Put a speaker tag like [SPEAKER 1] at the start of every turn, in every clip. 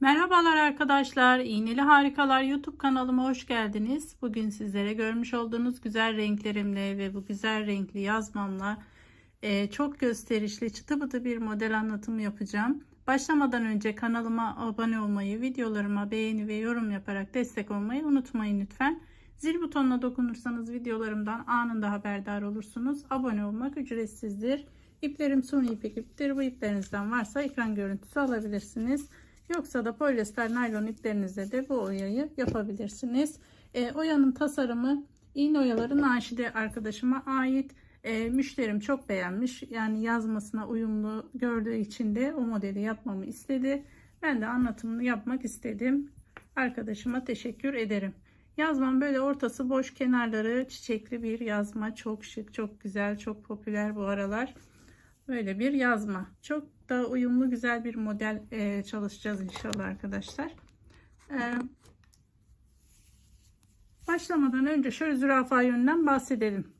[SPEAKER 1] Merhabalar arkadaşlar. İğneli Harikalar YouTube kanalıma hoş geldiniz. Bugün sizlere görmüş olduğunuz güzel renklerimle ve bu güzel renkli yazmamla e, çok gösterişli çıtı bıtı bir model anlatımı yapacağım. Başlamadan önce kanalıma abone olmayı, videolarıma beğeni ve yorum yaparak destek olmayı unutmayın lütfen. Zil butonuna dokunursanız videolarımdan anında haberdar olursunuz. Abone olmak ücretsizdir. İplerim suni ipek iptir. Bu iplerinizden varsa ekran görüntüsü alabilirsiniz. Yoksa da polyester naylon iplerinizle de bu oyayı yapabilirsiniz. E, oyanın tasarımı iğne oyaları Naşide arkadaşıma ait. E, müşterim çok beğenmiş. Yani yazmasına uyumlu gördüğü için de o modeli yapmamı istedi. Ben de anlatımını yapmak istedim. Arkadaşıma teşekkür ederim. Yazmam böyle ortası boş kenarları çiçekli bir yazma. Çok şık, çok güzel, çok popüler bu aralar. Böyle bir yazma. Çok da uyumlu güzel bir model e, çalışacağız inşallah arkadaşlar. E, başlamadan önce şöyle zürafa yönünden bahsedelim.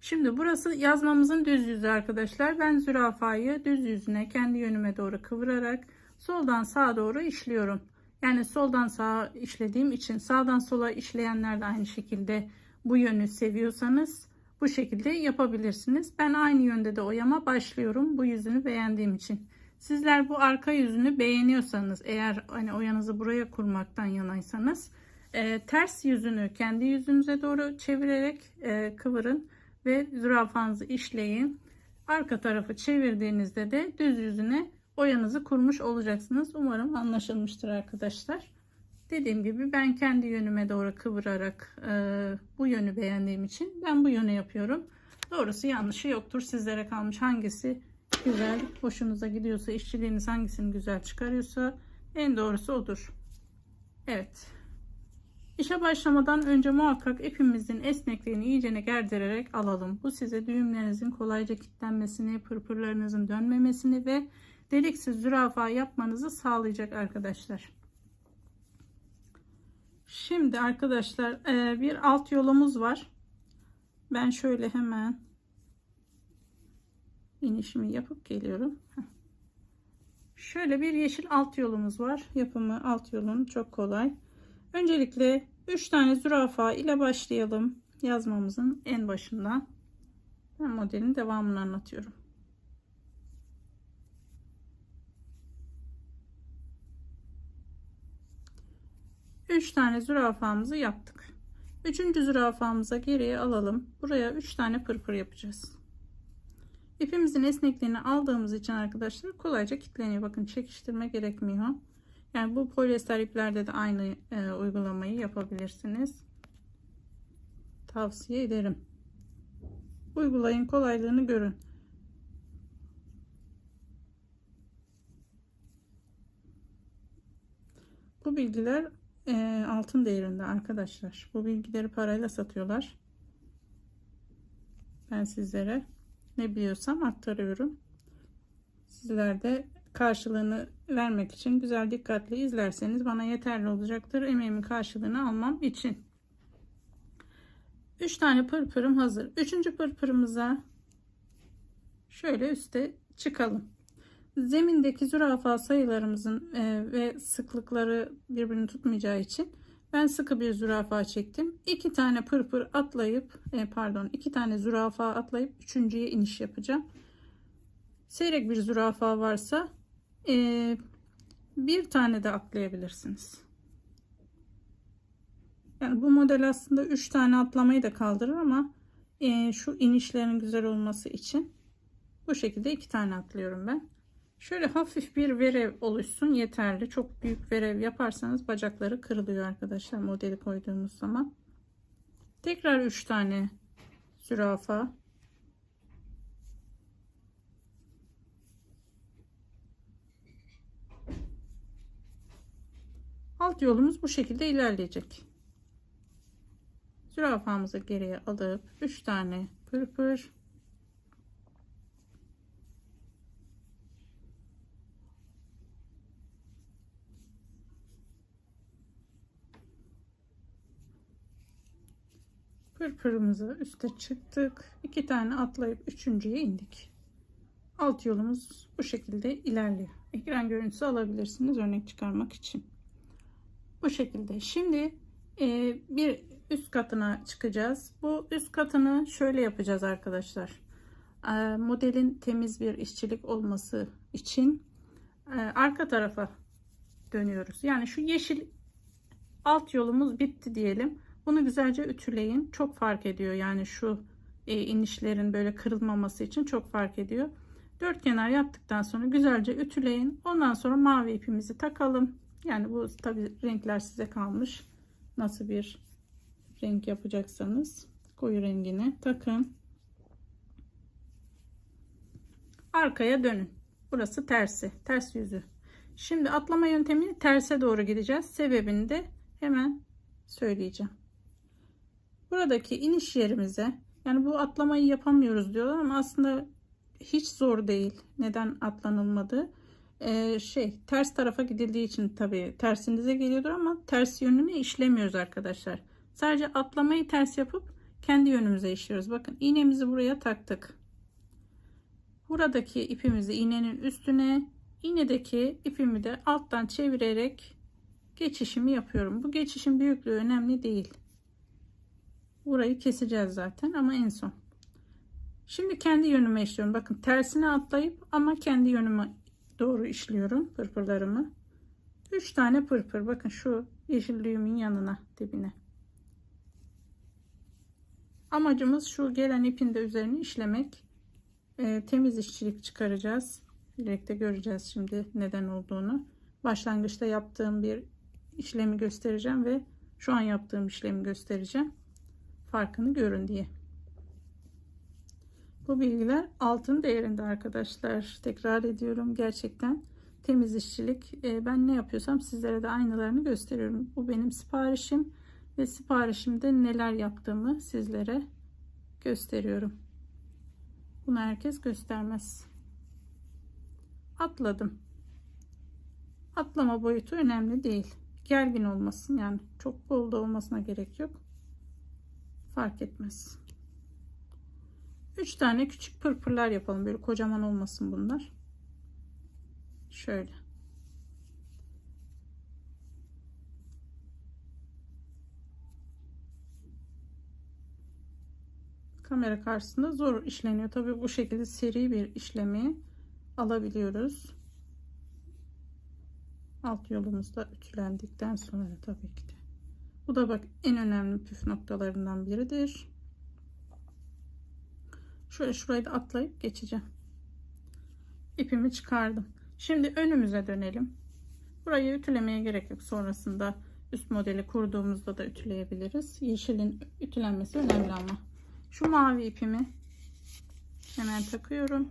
[SPEAKER 1] Şimdi burası yazmamızın düz yüzü arkadaşlar. Ben zürafayı düz yüzüne kendi yönüme doğru kıvırarak soldan sağa doğru işliyorum. Yani soldan sağa işlediğim için sağdan sola işleyenler de aynı şekilde bu yönü seviyorsanız bu şekilde yapabilirsiniz. Ben aynı yönde de oyama başlıyorum. Bu yüzünü beğendiğim için. Sizler bu arka yüzünü beğeniyorsanız eğer hani oyanızı buraya kurmaktan yanaysanız e, ters yüzünü kendi yüzünüze doğru çevirerek e, kıvırın ve zürafanızı işleyin. Arka tarafı çevirdiğinizde de düz yüzüne oyanızı kurmuş olacaksınız. Umarım anlaşılmıştır arkadaşlar. Dediğim gibi ben kendi yönüme doğru kıvırarak e, bu yönü beğendiğim için ben bu yönü yapıyorum. Doğrusu yanlışı yoktur. Sizlere kalmış hangisi güzel, hoşunuza gidiyorsa, işçiliğiniz hangisini güzel çıkarıyorsa en doğrusu odur. Evet. İşe başlamadan önce muhakkak ipimizin esnekliğini iyicene gerdirerek alalım. Bu size düğümlerinizin kolayca kilitlenmesini, pırpırlarınızın dönmemesini ve deliksiz zürafa yapmanızı sağlayacak arkadaşlar. Şimdi arkadaşlar e, bir alt yolumuz var. Ben şöyle hemen inişimi yapıp geliyorum. Şöyle bir yeşil alt yolumuz var. Yapımı alt yolun çok kolay. Öncelikle 3 tane zürafa ile başlayalım. Yazmamızın en başından. Ben modelin devamını anlatıyorum. 3 tane zürafamızı yaptık. Üçüncü zürafamıza geriye alalım. Buraya 3 tane pırpır yapacağız. İpimizin esnekliğini aldığımız için arkadaşlar kolayca kilitleniyor. Bakın çekiştirme gerekmiyor. Yani bu polyester iplerde de aynı e, uygulamayı yapabilirsiniz. Tavsiye ederim. Uygulayın kolaylığını görün. Bu bilgiler e, altın değerinde arkadaşlar. Bu bilgileri parayla satıyorlar. Ben sizlere ne biliyorsam aktarıyorum. Sizler de karşılığını vermek için güzel dikkatli izlerseniz bana yeterli olacaktır. Emeğimin karşılığını almam için. 3 tane pırpırım hazır. 3. pırpırımıza şöyle üste çıkalım zemindeki zürafa sayılarımızın e, ve sıklıkları birbirini tutmayacağı için ben sıkı bir zürafa çektim. İki tane pırpır atlayıp e, pardon iki tane zürafa atlayıp üçüncüye iniş yapacağım. Seyrek bir zürafa varsa e, bir tane de atlayabilirsiniz. Yani bu model aslında üç tane atlamayı da kaldırır ama e, şu inişlerin güzel olması için bu şekilde iki tane atlıyorum ben. Şöyle hafif bir verev oluşsun yeterli. Çok büyük verev yaparsanız bacakları kırılıyor arkadaşlar modeli koyduğumuz zaman. Tekrar 3 tane zürafa. Alt yolumuz bu şekilde ilerleyecek. Zürafamızı geriye alıp 3 tane pırpır pırpırımızı üste çıktık. iki tane atlayıp üçüncüye indik. alt yolumuz bu şekilde ilerliyor. Ekran görüntüsü alabilirsiniz örnek çıkarmak için. Bu şekilde. Şimdi e, bir üst katına çıkacağız. Bu üst katını şöyle yapacağız arkadaşlar. E, modelin temiz bir işçilik olması için e, arka tarafa dönüyoruz. Yani şu yeşil alt yolumuz bitti diyelim. Bunu güzelce ütüleyin. Çok fark ediyor. Yani şu e, inişlerin böyle kırılmaması için çok fark ediyor. Dört kenar yaptıktan sonra güzelce ütüleyin. Ondan sonra mavi ipimizi takalım. Yani bu tabi renkler size kalmış. Nasıl bir renk yapacaksanız koyu rengini takın. Arkaya dönün. Burası tersi. Ters yüzü. Şimdi atlama yöntemini terse doğru gideceğiz. Sebebini de hemen söyleyeceğim. Buradaki iniş yerimize yani bu atlamayı yapamıyoruz diyorlar ama aslında hiç zor değil. Neden atlanılmadı? Ee, şey ters tarafa gidildiği için tabii tersinize geliyordur ama ters yönünü işlemiyoruz arkadaşlar. Sadece atlamayı ters yapıp kendi yönümüze işliyoruz. Bakın iğnemizi buraya taktık. Buradaki ipimizi iğnenin üstüne, iğnedeki ipimi de alttan çevirerek geçişimi yapıyorum. Bu geçişin büyüklüğü önemli değil. Burayı keseceğiz zaten ama en son. Şimdi kendi yönüme işliyorum. Bakın tersine atlayıp ama kendi yönüme doğru işliyorum pırpırlarımı. 3 tane pırpır. Bakın şu yeşil düğümün yanına dibine. Amacımız şu gelen ipin de üzerine işlemek. Ee, temiz işçilik çıkaracağız. Birlikte göreceğiz şimdi neden olduğunu. Başlangıçta yaptığım bir işlemi göstereceğim ve şu an yaptığım işlemi göstereceğim. Farkını görün diye. Bu bilgiler altın değerinde arkadaşlar. Tekrar ediyorum gerçekten temiz işçilik. Ee, ben ne yapıyorsam sizlere de aynılarını gösteriyorum. Bu benim siparişim ve siparişimde neler yaptığımı sizlere gösteriyorum. Bunu herkes göstermez. Atladım. Atlama boyutu önemli değil. Gergin olmasın yani çok bol da olmasına gerek yok. Fark etmez. 3 tane küçük pırpırlar yapalım. Böyle kocaman olmasın bunlar. Şöyle. Kamera karşısında zor işleniyor. Tabii bu şekilde seri bir işlemi alabiliyoruz. Alt yolumuzda ütülendikten sonra tabii ki de. Bu da bak en önemli püf noktalarından biridir. Şöyle şurayı da atlayıp geçeceğim. İpimi çıkardım. Şimdi önümüze dönelim. Burayı ütülemeye gerek yok. Sonrasında üst modeli kurduğumuzda da ütüleyebiliriz. Yeşilin ütülenmesi önemli ama. Şu mavi ipimi hemen takıyorum.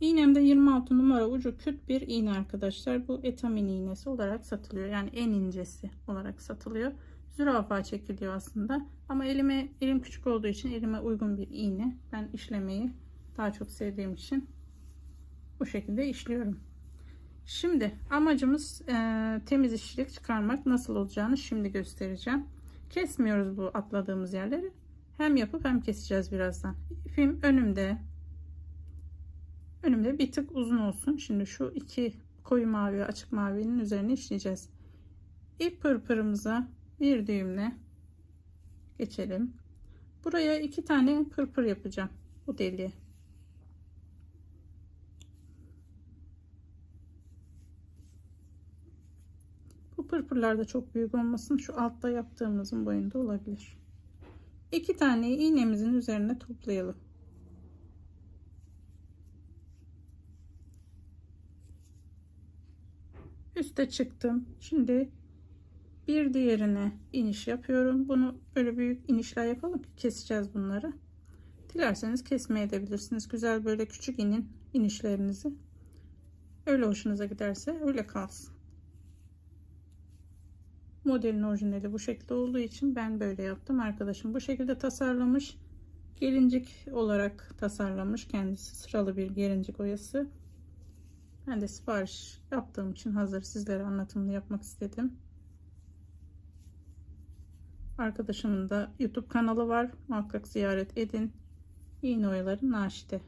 [SPEAKER 1] İğnemde 26 numara ucu küt bir iğne arkadaşlar. Bu etamin iğnesi olarak satılıyor. Yani en incesi olarak satılıyor. Zürafa çekiliyor aslında. Ama elime elim küçük olduğu için elime uygun bir iğne. Ben işlemeyi daha çok sevdiğim için bu şekilde işliyorum. Şimdi amacımız e, temiz işçilik çıkarmak nasıl olacağını şimdi göstereceğim. Kesmiyoruz bu atladığımız yerleri. Hem yapıp hem keseceğiz birazdan. İpim önümde. Önümde bir tık uzun olsun. Şimdi şu iki koyu mavi açık mavinin üzerine işleyeceğiz. İp pırpırımıza bir düğümle geçelim. Buraya iki tane pırpır yapacağım. Bu deliğe. Bu pırpırlar da çok büyük olmasın. Şu altta yaptığımızın boyunda olabilir. İki tane iğnemizin üzerine toplayalım. Üste çıktım. Şimdi bir diğerine iniş yapıyorum. Bunu böyle büyük inişler yapalım ki keseceğiz bunları. Dilerseniz kesmeye edebilirsiniz. Güzel böyle küçük inin inişlerinizi. Öyle hoşunuza giderse öyle kalsın. Modelin orijinali bu şekilde olduğu için ben böyle yaptım. Arkadaşım bu şekilde tasarlamış. Gelincik olarak tasarlamış. Kendisi sıralı bir gelincik oyası. Ben de sipariş yaptığım için hazır sizlere anlatımını yapmak istedim. arkadaşımın da YouTube kanalı var. Muhakkak ziyaret edin. İğne oyaları Naşide.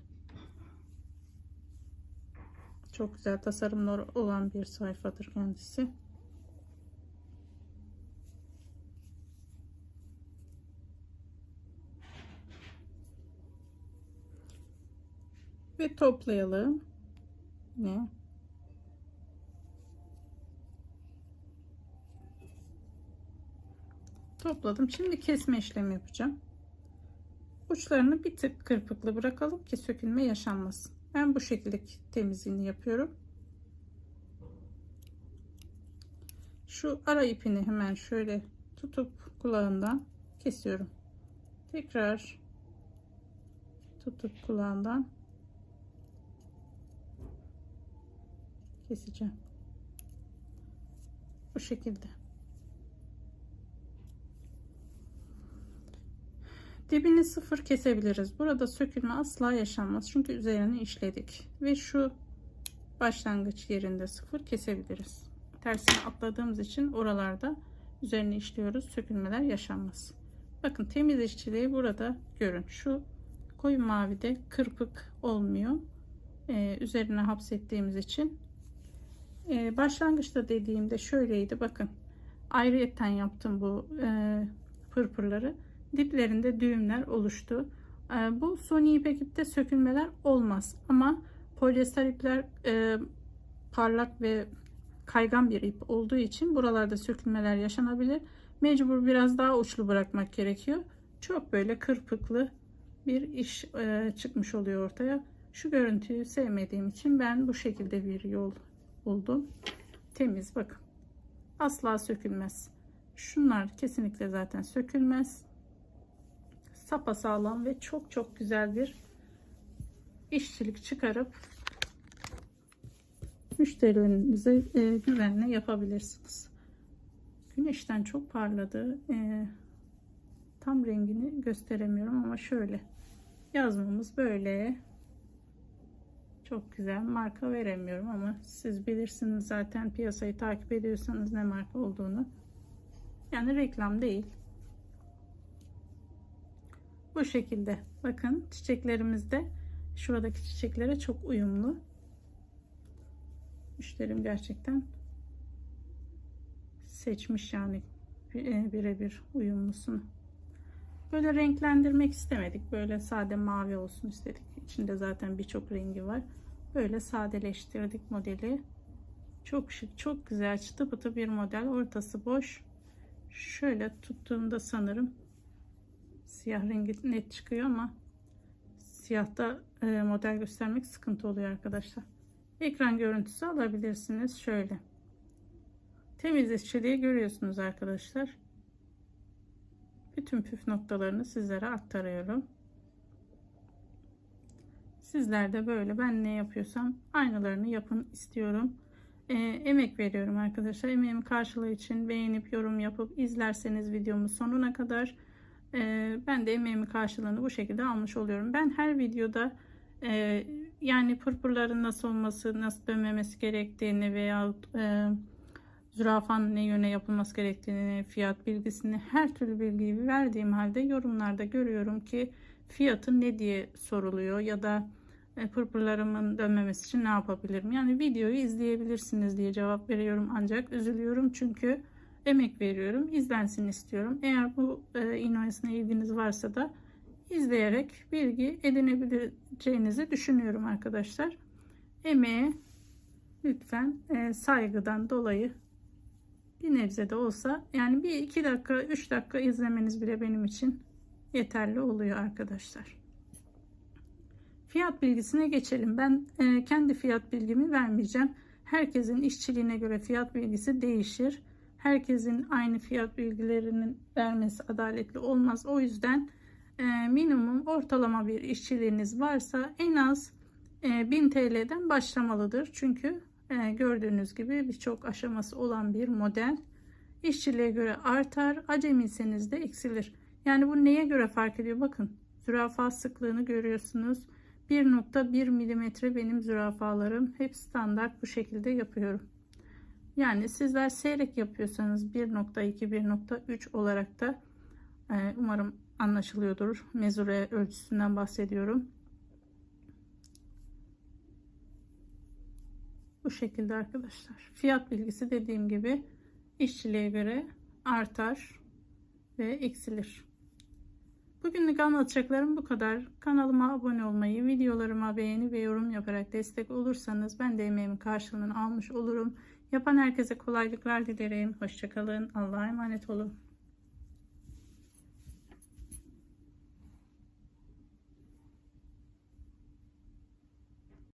[SPEAKER 1] Çok güzel tasarımlar olan bir sayfadır kendisi. Ve toplayalım. Ne? Topladım. Şimdi kesme işlemi yapacağım. Uçlarını bir tık kırpıklı bırakalım ki sökülme yaşanmasın. Ben bu şekilde temizliğini yapıyorum. Şu ara ipini hemen şöyle tutup kulağından kesiyorum. Tekrar tutup kulağından keseceğim. Bu şekilde. Dibini sıfır kesebiliriz. Burada sökülme asla yaşanmaz. Çünkü üzerine işledik. Ve şu başlangıç yerinde sıfır kesebiliriz. Tersine atladığımız için oralarda üzerine işliyoruz. Sökülmeler yaşanmaz. Bakın temiz işçiliği burada görün. Şu koyu mavide kırpık olmuyor. Ee, üzerine hapsettiğimiz için. Ee, başlangıçta dediğimde şöyleydi. Bakın ayrıyetten yaptım bu e, pırpırları diplerinde düğümler oluştu. Ee, bu suni ipek ipte sökülmeler olmaz ama polyester ipler e, parlak ve kaygan bir ip olduğu için buralarda sökülmeler yaşanabilir. Mecbur biraz daha uçlu bırakmak gerekiyor. Çok böyle kırpıklı bir iş e, çıkmış oluyor ortaya. Şu görüntüyü sevmediğim için ben bu şekilde bir yol buldum. Temiz bakın. Asla sökülmez. Şunlar kesinlikle zaten sökülmez sapa sağlam ve çok çok güzel bir işçilik çıkarıp müşterilerinize e, güvenle yapabilirsiniz. Güneşten çok parladı. E, tam rengini gösteremiyorum ama şöyle yazmamız böyle çok güzel marka veremiyorum ama siz bilirsiniz zaten piyasayı takip ediyorsanız ne marka olduğunu yani reklam değil bu şekilde. Bakın çiçeklerimiz de şuradaki çiçeklere çok uyumlu. Müşterim gerçekten seçmiş yani e, birebir uyumlusunu. Böyle renklendirmek istemedik. Böyle sade mavi olsun istedik. İçinde zaten birçok rengi var. Böyle sadeleştirdik modeli. Çok şık, çok güzel çıtı pıtı bir model. Ortası boş. Şöyle tuttuğumda sanırım Siyah rengi net çıkıyor ama siyahta e, model göstermek sıkıntı oluyor arkadaşlar. Ekran görüntüsü alabilirsiniz. Şöyle. Temiz işçiliği görüyorsunuz arkadaşlar. Bütün püf noktalarını sizlere aktarıyorum. Sizler de böyle ben ne yapıyorsam aynılarını yapın istiyorum. E, emek veriyorum arkadaşlar. Emeğimi karşılığı için beğenip yorum yapıp izlerseniz videomu sonuna kadar e, ben de emeğimi karşılığını bu şekilde almış oluyorum. Ben her videoda e, yani pırpırların nasıl olması, nasıl dönmemesi gerektiğini veya e, zürafanın ne yöne yapılması gerektiğini, fiyat bilgisini, her türlü bilgiyi verdiğim halde yorumlarda görüyorum ki fiyatı ne diye soruluyor ya da e, pırpırlarımın dönmemesi için ne yapabilirim? Yani videoyu izleyebilirsiniz diye cevap veriyorum ancak üzülüyorum çünkü emek veriyorum. İzlensin istiyorum. Eğer bu e, iğne ilginiz varsa da izleyerek bilgi edinebileceğinizi düşünüyorum arkadaşlar. Emeğe lütfen e, saygıdan dolayı bir nebze de olsa yani bir iki dakika üç dakika izlemeniz bile benim için yeterli oluyor arkadaşlar. Fiyat bilgisine geçelim. Ben e, kendi fiyat bilgimi vermeyeceğim. Herkesin işçiliğine göre fiyat bilgisi değişir herkesin aynı fiyat bilgilerinin vermesi adaletli olmaz. O yüzden e, minimum ortalama bir işçiliğiniz varsa en az e, 1000 TL'den başlamalıdır. Çünkü e, gördüğünüz gibi birçok aşaması olan bir model. İşçiliğe göre artar, acemiyseniz de eksilir. Yani bu neye göre fark ediyor? Bakın zürafa sıklığını görüyorsunuz. 1.1 milimetre benim zürafalarım. Hep standart bu şekilde yapıyorum. Yani sizler seyrek yapıyorsanız 1.2 1.3 olarak da Ee, umarım anlaşılıyordur. Mezure ölçüsünden bahsediyorum. Bu şekilde arkadaşlar. Fiyat bilgisi dediğim gibi işçiliğe göre artar ve eksilir. Bugünlük anlatacaklarım bu kadar. Kanalıma abone olmayı, videolarıma beğeni ve yorum yaparak destek olursanız ben de emeğimin karşılığını almış olurum. Yapan herkese kolaylıklar dilerim. Hoşçakalın. Allah'a emanet olun.